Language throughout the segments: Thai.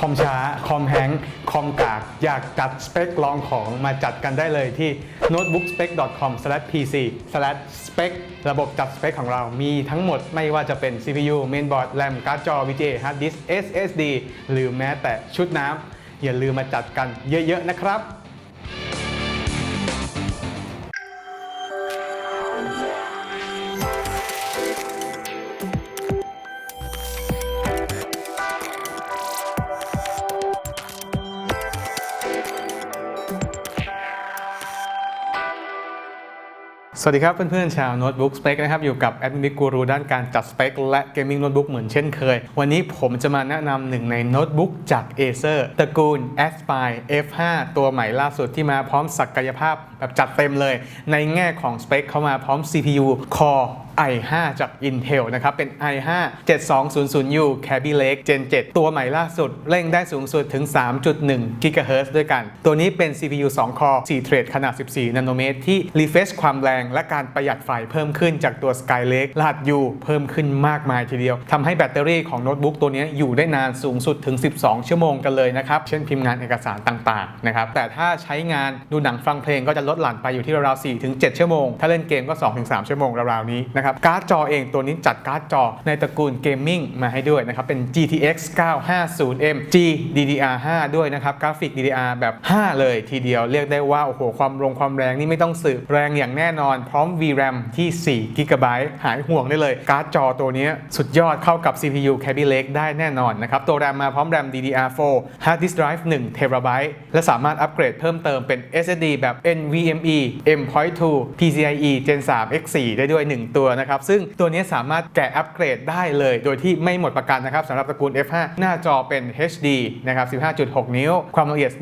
คอมช้า คอมแฮงคอมกาก อยากจัดสเปคลองของมาจัดกันได้เลยที่ notebookspec.com/pc/spec ระบบจัดสเปคของเรามีทั้งหมดไม่ว่าจะเป็น CPU mainboard RAM การ์ดจอ VGA hard disk SSD หรือแม้แต่ชุดน้ำอย่าลืมมาจัดกันเยอะๆนะครับ สวัสดีครับเพื่อนๆชาวโน้ตบุ๊กสเปคนะครับอยู่กับแอดมินกูรูด้านการจัดสเปคและเกมมิ่งโน้ตบุ๊กเหมือนเช่นเคย วันนี้ผมจะมาแนะนำหนึ่งในโน้ตบุ๊กจาก Acer ตระกูล Aspire F5 ตัวใหม่ล่าสุดที่มาพร้อมศักยภาพแบบจัดเต็มเลย ในแง่ของสเปคเข้ามาพร้อม CPU Core i5 จาก Intel นะครับ เป็น i5 7200U Kaby Lake Gen 7 ตัวใหม่ล่าสุด เร่งได้สูงสุดถึง 3.1 GHz ด้วยกัน ตัวนี้เป็น CPU 2 core 4เทรดขนาด 14 นาโนเมตร ที่ refresh ความแรงและการประหยัดไฟเพิ่มขึ้นจากตัว Skylake รหัส U เพิ่มขึ้นมากมายทีเดียว ทำให้แบตเตอรี่ของโน้ตบุ๊กตัวนี้อยู่ได้นานสูงสุดถึง 12 ชั่วโมงกันเลยนะครับ เช่นพิมพ์งานเอกสารต่างๆ นะครับ แต่ถ้าใช้งานดูหนังฟังเพลงก็จะลดหลั่นไปอยู่ที่ราวๆ4-7 ชั่วโมง ถ้าเล่นเกมก็ 2-3 ชั่วโมงราวๆนี้นะครับการ์ดจอเองตัวนี้จัดการ์ดจอในตระกูลเกมมิ่งมาให้ด้วยนะครับเป็น GTX 950M GDDR5 ด้วยนะครับกราฟิก DDR แบบ 5 เลยทีเดียวเรียกได้ว่า โอ้โห ความรงความแรงนี่ไม่ต้องสืบแรงอย่างแน่นอน พร้อม VRAM ที่4 GB หายห่วงได้เลย การ์ดจอตัวนี้สุดยอดเข้ากับ CPU Kaby Lake ได้แน่นอนนะครับตัว RAM มาพร้อม RAM DDR4 Hard Disk Drive 1 TB และสามารถอัปเกรดเพิ่มเติมเป็น SSD แบบ NVMe M.2 PCIe Gen 3 X4 ได้ด้วย 1 ตัวนะครับ ซึ่งตัวนี้สามารถแกะอัปเกรดได้เลย โดยที่ไม่หมดประกันนะครับสำหรับตระกูล F5 หน้าจอเป็น HD นะครับ 15.6 นิ้ว ความละเอียด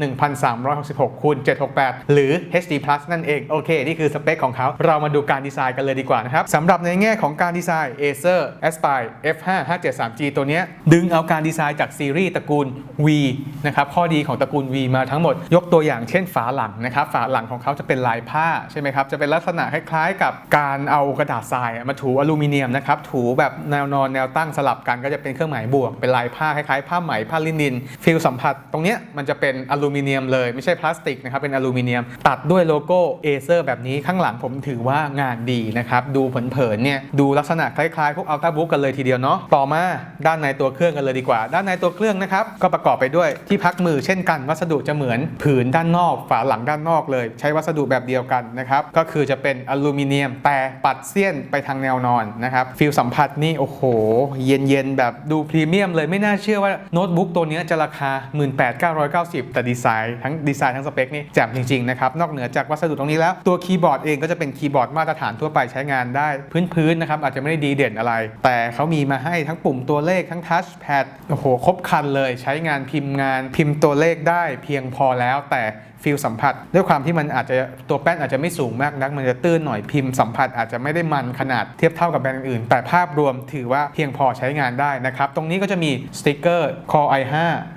1366คูณ768 หรือ HD Plus นั่นเอง โอเค นี่คือสเปคของเขา เรามาดูการดีไซน์กันเลยดีกว่านะครับสำหรับในแง่ของการดีไซน์ Acer Aspire F5 573G ตัวนี้ดึงเอาการดีไซน์จากซีรีส์ตระกูล V นะครับ ข้อดีของตระกูล V มาทั้งหมด ยกตัวอย่างเช่นฝาหลังนะครับ ฝาหลังของเขาจะเป็นลายผ้าใช่ไหมครับ จะเป็นลักษณะคล้ายๆ กับการเอากระดาษทรายมาถูอลูมิเนียมนะครับถูแบบแนวนอนแนวตั้งสลับกันก็จะเป็นเครื่องหมายบวก เป็นลายผ้าคล้ายๆผ้าไหมผ้าลินินฟิลสัมผัส ตรงเนี้ยมันจะเป็นอลูมิเนียมเลยไม่ใช่พลาสติกนะครับเป็นอลูมิเนียม ตัดด้วยโลโก้เอเซอร์แบบนี้ข้างหลังผมถือว่างานดีนะครับดูเผินๆเนี่ยดูลักษณะคล้ายๆพวกอัลต a าบุ๊กกันเลยทีเดียวเนาะต่อมาด้านในตัวเครื่องกันเลยดีกว่า ด้านในตัวเครื่องนะครับก็ประกอบไปด้วยที่พักมือเช่นกัน วัสดุจะเหมือนผืนด้านนอก ฝาหลังด้านนอกเลย ใช้วัสดุแบบเดียวกันนะครับก็คือจะเป็นอลูมิเนียมแต่ปัดเสี้ยนไปทางแนวนอนนะครับฟิลสัมผัสนี่โอ้โห เย็นๆ แบบดูพรีเมียมเลยไม่น่าเชื่อว่าโน้ตบุ๊กตัวนี้จะราคา 18,990 แต่ดีไซน์ทั้งดีไซน์ทั้งสเปคนี่แจ่มจริงๆนะครับนอกเหนือจากวัสดุตรงนี้แล้ว ตัวคีย์บอร์ดเองก็จะเป็นคีย์บอร์ดมาตรฐานทั่วไปใช้งานได้พื้นๆนะครับอาจจะไม่ได้ดีเด่นอะไร แต่เขามีมาให้ทั้งปุ่มตัวเลขทั้งทัชแพดโอ้โหครบครันเลยใช้งานพิมพ์งานพิมพ์ตัวเลขได้เพียงพอแล้วแต่ ฟีลสัมผัส ด้วยความที่มันอาจจะตัวแป้นอาจจะไม่สูงมากนัก มันจะตื้นหน่อยพิมพ์สัมผัสอาจจะไม่ได้มันขนาดเทียบเท่ากับแบรนด์อื่น แต่ภาพรวมถือว่าเพียงพอใช้งานได้นะครับ ตรงนี้ก็จะมีสติกเกอร์ Core i5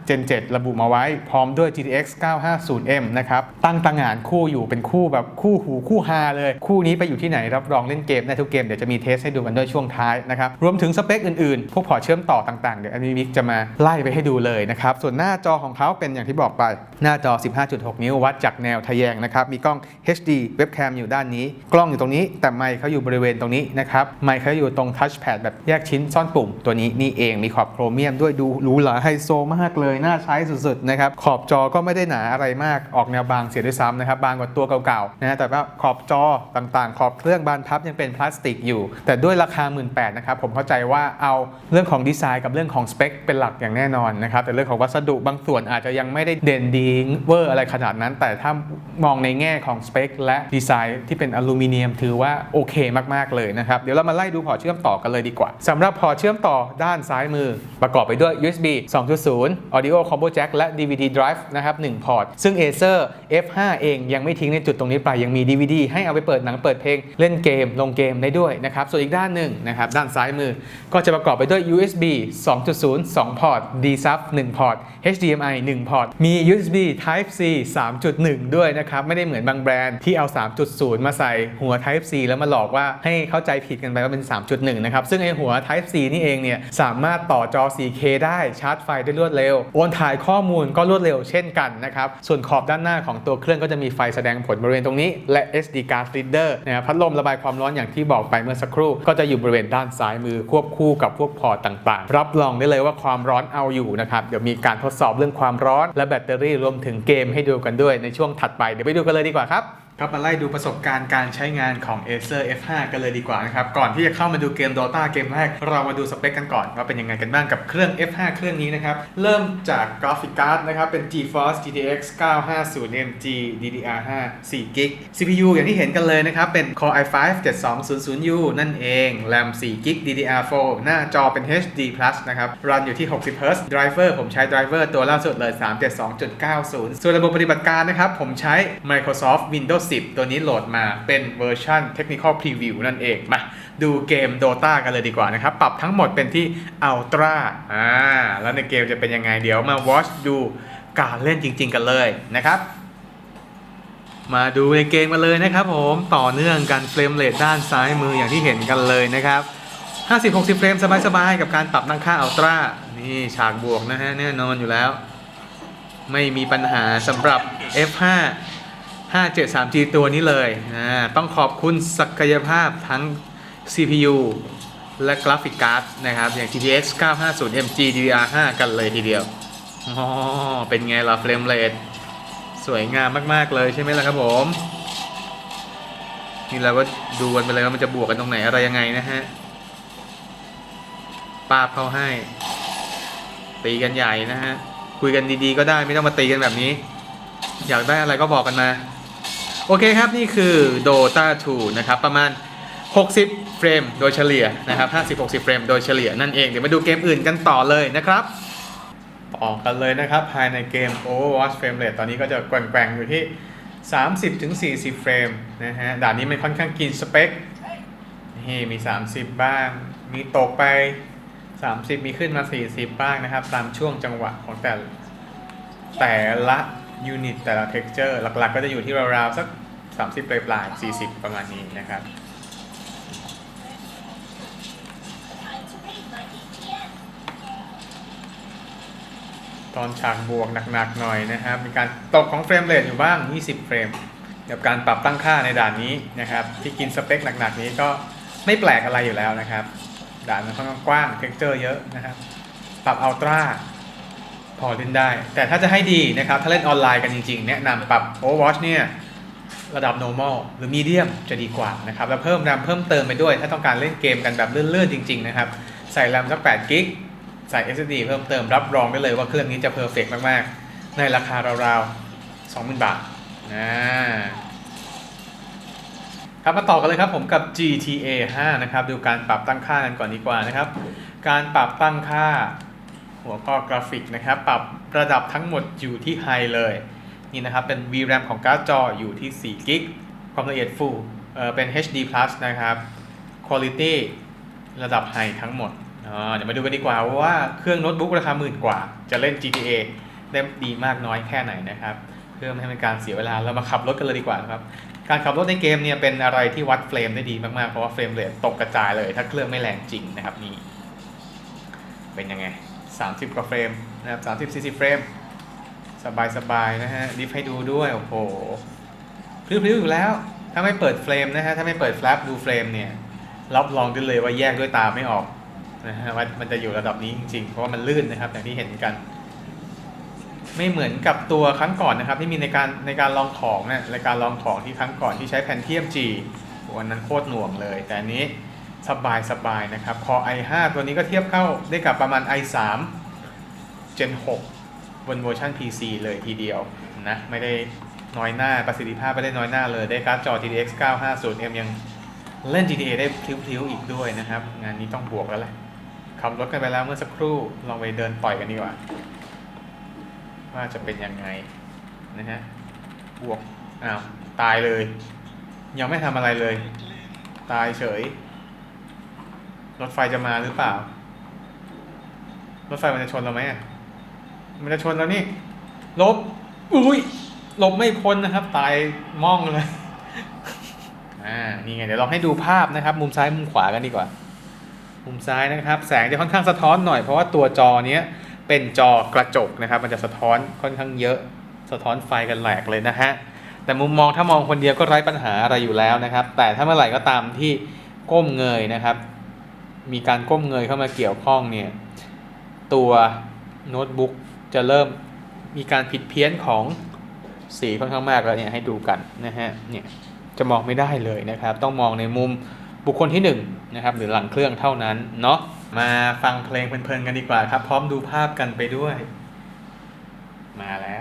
Gen 7 ระบุมาไว้ พร้อมด้วย GTX 950M นะครับตั้งต่างงานคู่อยู่เป็นคู่แบบคู่หูคู่ฮาเลย คู่นี้ไปอยู่ที่ไหนรับรองเล่นเกมได้ทุกเกมเดี๋ยวจะมีเทสให้ดูกันด้วยช่วงท้ายนะครับรวมถึงสเปคอื่นๆ พวกพอเชื่อมต่อต่างๆ เดี๋ยวอันนี้มิกจะมาไล่ไปให้ดูเลยนะครับส่วนหน้าจอของเขาเป็นอย่างที่บอกไปหน้าจอ 15.6 นิ้ววัดจากแนวทะแยงนะครับ มีกล้อง HD เว็บแคมอยู่ด้านนี้ กล้องอยู่ตรงนี้ แต่ไมค์เขาอยู่บริเวณตรงนี้นะครับ ไมค์เขาอยู่ตรงทัชแพดแบบแยกชิ้นซ่อนปุ่มตัวนี้นี่เอง มีขอบโครเมียมด้วยดูหรูหราไฮโซมากเลย น่าใช้สุดๆนะครับ ขอบจอก็ไม่ได้หนาอะไรมาก ออกแนวบางเสียด้วยซ้ำนะครับ บางกว่าตัวเก่าๆนะ แต่ว่าขอบจอต่างๆ ขอบเครื่องบานพับยังเป็นพลาสติกอยู่ แต่ด้วยราคา 1 8ื่นนะครับ ผมเข้าใจว่าเอาเรื่องของดีไซน์กับเรื่องของสเปคเป็นหลักอย่างแน่นอนนะครับ แต่เรื่องของวัสดุบางส่วนอาจจะยังไม่ได้เด่นดีเวอร์อะไรขนาดนั้น แต่ถ้ามองในแง่ของสเปคและดีไซน์ที่เป็นอลูมิเนียมถือว่าโอเคมาก ๆ เลยนะครับ เดี๋ยวเรามาไล่ดูพอร์ตเชื่อมต่อกันเลยดีกว่าสำหรับพอร์ตเชื่อมต่อด้านซ้ายมือ ประกอบไปด้วย USB 2.0 Audio Combo Jack และ DVD Drive นะครับ1พอร์ต ซึ่ง Acer F5 เองยังไม่ทิ้งในจุดตรงนี้ไปยังมี DVD ให้เอาไปเปิดหนังเปิดเพลงเล่นเกมลงเกมได้ด้วยนะครับ ส่วนอีกด้านหนึ่งนะครับด้านซ้ายมือ ก็จะประกอบไปด้วย USB 2.0 2พอร์ต D-Sub 1พอร์ต HDMI 1พอร์ตมี USB Type C 3.1 ด้วยนะครับไม่ได้เหมือนบางแบรนด์ที่เอา 3.0 มาใส่หัว Type C แล้วมาหลอกว่าให้เข้าใจผิดกันไปว่าเป็น 3.1 นะครับ ซึ่งไอหัว Type C นี่เองเนี่ยสามารถต่อจอ 4K ได้ชาร์จไฟได้รวดเร็วโอนถ่ายข้อมูลก็รวดเร็วเช่นกันนะครับ ส่วนขอบด้านหน้าของตัวเครื่องก็จะมีไฟแสดงผลบริเวณตรงนี้ และ SD card reader นะครับพัดลมระบายความร้อนอย่างที่บอกไปเมื่อสักครู่ ก็จะอยู่บริเวณด้านซ้ายมือควบคู่กับพวกพอร์ตต่างๆ รับรองได้เลยว่าความร้อนเอาอยู่นะครับเดี๋ยวมีการทดสอบเรื่องความร้อน และแบตเตอรี่รวมถึงเกมให้ดูกันด้วยในช่วงถัดไป เดี๋ยวไปดูกันเลยดีกว่าครับ ครับมาไล่ดูประสบการณ์การใช้งานของ Acer F5 กันเลยดีกว่านะครับ ก่อนที่จะเข้ามาดูเกม Dota เกมแรก เรามาดูสเปคกันก่อน ว่าเป็นยังไงกันบ้างกับเครื่อง F5 เครื่องนี้นะครับ เริ่มจากกราฟิกการ์ดนะครับ เป็น GeForce GTX 950 MG DDR5 4 g b CPU อย่างที่เห็นกันเลยนะครับ เป็น Core i5 7200U นั่นเอง RAM 4 g b DDR4 หน้าจอเป็น HD Plus นะครับรันอยู่ที่ 60 Hz Driver ผมใช้ Driver ตัวล่าสุดเลย 372.90 ส่วนระบบปฏิบัติการนะครับผมใช้ Microsoft Windows Windows 10 ตัวนี้โหลดมาเป็นเวอร์ชัน Technical Preview นั่นเอง มาดูเกม Dota กันเลยดีกว่านะครับ ปรับทั้งหมดเป็นที่ Ultra อ่าแล้วในเกมจะเป็นยังไงเดี๋ยวมา watch ดูการเล่นจริง ๆ กันเลยนะครับ มาดูในเกมกันเลยนะครับผมต่อเนื่องกันเฟรมเรทด้านซ้ายมืออย่างที่เห็นกันเลยนะครับ 50-60 เฟรมสบายๆกับการปรับตั้งค่าอัลตร้านี่ฉากบวกนะฮะแน่นอนอยู่แล้ว ไม่มีปัญหาสำหรับ F5 573G ตัวนี้เลยนะต้องขอบคุณศักยภาพทั้ง CPU และกราฟิกการ์ดนะครับ อย่าง GTX 950 MG DDR5 กันเลยทีเดียว อ๋อ เป็นไงล่ะเฟรมเรทสวยงามมาก ๆ เลยใช่ไหมล่ะครับผม นี่เราก็ดูกันไปเลยว่ามันจะบวกกันตรงไหนอะไรยังไงนะฮะปาบเข้าให้ ตีกันใหญ่นะฮะ คุยกันดีๆก็ได้ไม่ต้องมาตีกันแบบนี้ อยากได้อะไรก็บอกกันมา โอเคครับ นี่คือ Dota 2 นะครับ ประมาณ 60 เฟรมโดยเฉลี่ยนะครับ 50-60 เฟรมโดยเฉลี่ยนั่นเอง เดี๋ยวมาดูเกมอื่นกันต่อเลยนะครับออกกันเลยนะครับ ภายในเกม Overwatch Frame Rate ตอนนี้ก็จะแกว่งๆ อยู่ที่ 30-40 เฟรมนะฮะด่านนี้มันค่อนข้างกินสเปคนี่มี 30 บ้าง มีตกไป 30 มีขึ้นมา 40 บ้างนะครับ ตามช่วงจังหวะของแต่แต่ละ ยูนิตแต่ละ texture หลักๆ ก็จะอยู่ที่ราวๆ สัก 30 ปลายๆ40 ประมาณนี้นะครับตอนฉากบวกหนักๆหน่อยนะครับ มีการตกของเฟรมเรทอยู่บ้าง 20 เฟรมกับการปรับตั้งค่าในด่านนี้นะครับ ที่กินสเปคหนักๆนี้ก็ไม่แปลกอะไรอยู่แล้วนะครับ ด่านมันค่อนข้างกว้างเท็กเจอร์เยอะนะครับ ปรับอัลตร้า พอเล่นได้ แต่ถ้าจะให้ดีนะครับ ถ้าเล่นออนไลน์กันจริงๆ แนะนำปรับ Overwatch เนี่ยระดับ normal หรือ medium จะดีกว่านะครับ แล้วเพิ่ม RAM เพิ่มเติมไปด้วย ถ้าต้องการเล่นเกมกันแบบเลื่อนๆ จริงๆ นะครับ ใส่ RAM สัก8กิกใส่ SSD เพิ่มเติมรับรองได้เลยว่าเครื่องนี้จะเพอร์เฟกมากๆ ในราคาราวๆ 20,000 บาทนะครับมาต่อกันเลยครับผมกับ GTA 5 นะครับ ดูการปรับตั้งค่ากันก่อนดีกว่านะครับ การปรับตั้งค่า หัวข้อกราฟิกนะครับ ปรับระดับทั้งหมดอยู่ที่ไฮเลย นี่นะครับ เป็น VRAM ของการ์ดจออยู่ที่4กิกความละเอียด Full เอ่อเป็น HD Plus นะครับ Quality ระดับไฮทั้งหมดอ่าเดี๋ยวมาดูกันดีกว่าว่าเครื่องโน้ตบุ๊กราคาหมื่นกว่า จะเล่น GTA ได้ดีมากน้อยแค่ไหนนะครับ เพื่อไม่ให้เป็นการเสียเวลาเรามาขับรถกันเลยดีกว่าครับการขับรถในเกมเนี่ยเป็นอะไรที่วัดเฟรมได้ดีมากๆ เพราะว่าเฟรมเรทตกกระจายเลย ถ้าเครื่องไม่แรงจริงนะครับนี่เป็นยังไง 30 กว่าเฟรมนะครับ30 40 เฟรม สบายๆนะฮะดิฟให้ดูด้วย โอ้โหพลิ้วๆอยู่แล้ว ถ้าไม่เปิดเฟรมนะฮะ ถ้าไม่เปิดแฟลปดูเฟรมเนี่ย รับรองได้เลยว่าแยกด้วยตาไม่ออกนะฮะว่ามันจะอยู่ระดับนี้จริงๆ เพราะว่ามันลื่นนะครับ อย่างที่เห็นกัน ไม่เหมือนกับตัวครั้งก่อนนะครับ ที่มีในการในการลองของนะในการลองของที่ครั้งก่อนที่ใช้แผ่นเทียม G วันนั้นโคตรหน่วงเลย แต่อันนี้ สบายสบายนะครับ Core i5 ตัวนี้ก็เทียบเข้าได้กับประมาณ i3 Gen 6 บนเวอร์ชัน PC เลยทีเดียวนะ ไม่ได้น้อยหน้าประสิทธิภาพไม่ได้น้อยหน้าเลย ได้การ์ดจอ GTX 950M ยังเล่น GTA ได้พลิ้วๆอีกด้วยนะครับ งานนี้ต้องบวกแล้วแหละขับรถกันไปแล้วเมื่อสักครู่ ลองไปเดินต่อยกันดีกว่า ว่าจะเป็นยังไงนะฮะ บวก อ้าว ตายเลย ยังไม่ทำอะไรเลย ตายเฉย รถไฟจะมาหรือเปล่า รถไฟมันจะชนเราไหมอะมันจะชนแล้วนี่หลบ อุ้ยหลบไม่พ้นนะครับ ตายม่องเลยอ่อ่า นี่ไง เดี๋ยวลองให้ดูภาพนะครับ มุมซ้ายมุมขวากันดีกว่า มุมซ้ายนะครับ แสงจะค่อนข้างสะท้อนหน่อย เพราะว่าตัวจอเนี้ยเป็นจอกระจกนะครับ มันจะสะท้อนค่อนข้างเยอะ สะท้อนไฟกันแหลกเลยนะฮะ แต่มุมมองถ้ามองคนเดียวก็ไร้ปัญหาอะไรอยู่แล้วนะครับ แต่ถ้าเมื่อไหร่ก็ตามที่ก้มเงยนะครับ มีการก้มเงยเข้ามาเกี่ยวข้องเนี่ยตัวโน้ตบุ๊กจะเริ่มมีการผิดเพี้ยนของสีค่อนข้างมากแล้วเนี่ยให้ดูกันนะฮะเนี่ยจะมองไม่ได้เลยนะครับ ต้องมองในมุมบุคคลที่1นงนะครับหรือหลังเครื่องเท่านั้นเนาะมาฟังเพลงเพลินๆกันดีกว่าครับ พร้อมดูภาพกันไปด้วย มาแล้ว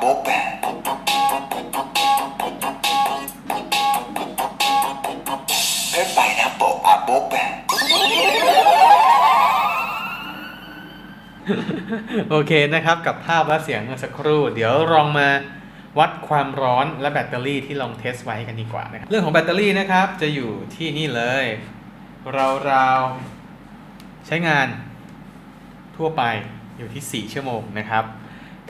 เพิ่มไปนะโบอะโบ๊ะแปะโอเคนะครับกับภาพและเสียงเมื่อสักครู่ เดี๋ยวลองมาวัดความร้อนและแบตเตอรี่ที่ลองเทสไว้กันดีกว่านะครับเรื่องของแบตเตอรี่นะครับจะอยู่ที่นี่เลยราวๆใช้งานทั่วไปอยู่ที่ 4 ชั่วโมงนะครับ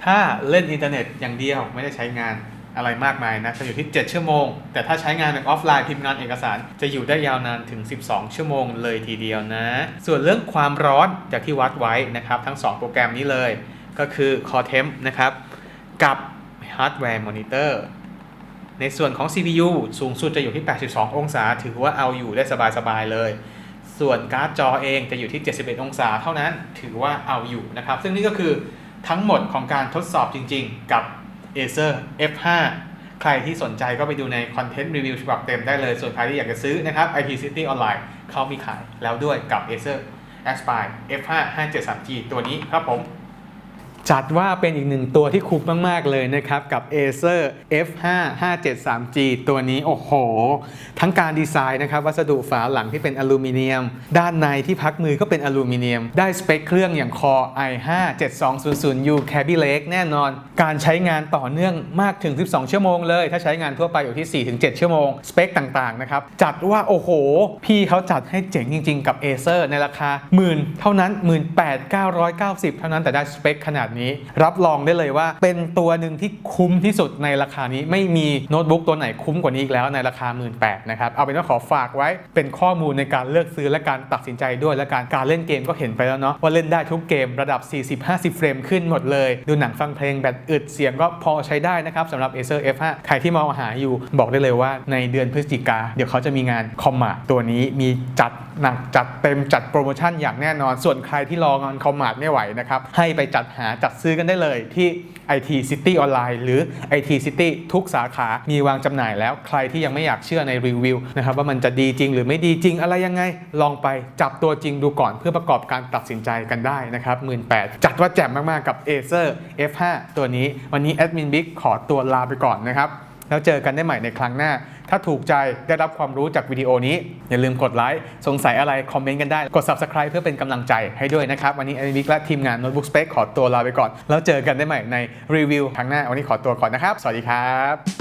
ถ้าเล่นอินเทอร์เน็ตอย่างเดียวไม่ได้ใช้งานอะไรมากมายนะจะอยู่ที่ 7 ชั่วโมง แต่ถ้าใช้งานแบบออฟไลน์พิมพ์งานเอกสาร จะอยู่ได้ยาวนานถึง 12 ชั่วโมงเลยทีเดียวนะ ส่วนเรื่องความร้อนจากที่วัดไว้นะครับ ทั้ง 2 โปรแกรมนี้เลย ก็คือ Core Temp นะครับ กับ Hardware Monitor ในส่วนของ CPU สูงสุดจะอยู่ที่ 82 องศา ถือว่าเอาอยู่ได้สบายๆเลย ส่วนการ์ดจอเองจะอยู่ที่ 71 องศาเท่านั้น ถือว่าเอาอยู่นะครับ ซึ่งนี่ก็คือ ทั้งหมดของการทดสอบจริงๆ กับ Acer F5 ใครที่สนใจก็ไปดูในคอนเทนต์รีวิวฉบับเต็มได้เลย ส่วนใครที่อยากจะซื้อนะครับ IP City Online เขามีขายแล้วด้วยกับ Acer Aspire F5 573G ตัวนี้ครับผม จัดว่าเป็นอีกหนึ่งตัวที่คุ้มมาก ๆ เลยนะครับ กับ Acer F5 573G ตัวนี้โอ้โห ทั้งการดีไซน์นะครับ วัสดุฝาหลังที่เป็นอลูมิเนียม ด้านในที่พักมือก็เป็นอลูมิเนียม ได้สเปคเครื่องอย่าง Core i5 7200U Kaby Lake แน่นอน การใช้งานต่อเนื่องมากถึง 12 ชั่วโมงเลย ถ้าใช้งานทั่วไปอยู่ที่ 4-7 ชั่วโมง สเปคต่างๆนะครับจัดว่าโอ้โห พี่เขาจัดให้เจ๋งจริง ๆ กับ Acer ในราคาหมื่นเท่านั้น 18,990 เท่านั้นแต่ได้สเปคขนาดนี้รับรองได้เลยว่า เป็นตัวหนึ่งที่คุ้มที่สุดในราคานี้ไม่มีโน้ตบุ๊กตัวไหนคุ้มกว่านี้อีกแล้วในราคา 1 8ื่นนะครับเอาเป็นว่าขอฝากไว้เป็นข้อมูลในการเลือกซื้อและการตัดสินใจด้วยและการการเล่นเกมก็เห็นไปแล้วเนาะว่าเล่นได้ทุกเกมระดับ 40-50 เฟรมขึ้นหมดเลย ดูหนังฟังเพลงแบตอึดเสียงก็พอใช้ได้นะครับสำหรับ Acer F5 ใครที่มองหาอยู่บอกได้เลยว่าในเดือนพฤศจิกาเดี๋ยวเขาจะมีงานคอมมาตัวนี้มีจัดหนักจัดเต็มจัดโปรโมชั่นอย่างแน่นอน ส่วนใครที่รองานคอมมาไม่ไหวนะครับให้ไปจัดหาจัดซื้อกันได้เลยที่ IT City Online หรือ IT City ทุกสาขามีวางจำหน่ายแล้วใครที่ยังไม่อยากเชื่อในรีวิวนะครับว่ามันจะดีจริงหรือไม่ดีจริงอะไรยังไง ลองไปจับตัวจริงดูก่อนเพื่อประกอบการตัดสินใจกันได้นะครับ18,000จัดว่าแจ่มมาก ๆ กับ Acer F5 ตัวนี้ วันนี้แอดมินบิ๊กขอตัวลาไปก่อนนะครับ แล้วเจอกันได้ใหม่ในครั้งหน้า ถ้าถูกใจได้รับความรู้จากวิดีโอนี้ อย่าลืมกดไลค์สงสัยอะไร คอมเมนต์กันได้ กด Subscribe เพื่อเป็นกำลังใจให้ด้วยนะครับ วันนี้ไอดมินบิ๊กและทีมงาน Notebook Space ขอตัวลาไปก่อน แล้วเจอกันได้ใหม่ในรีวิวครั้งหน้าวันนี้ขอตัวก่อนนะครับ สวัสดีครับ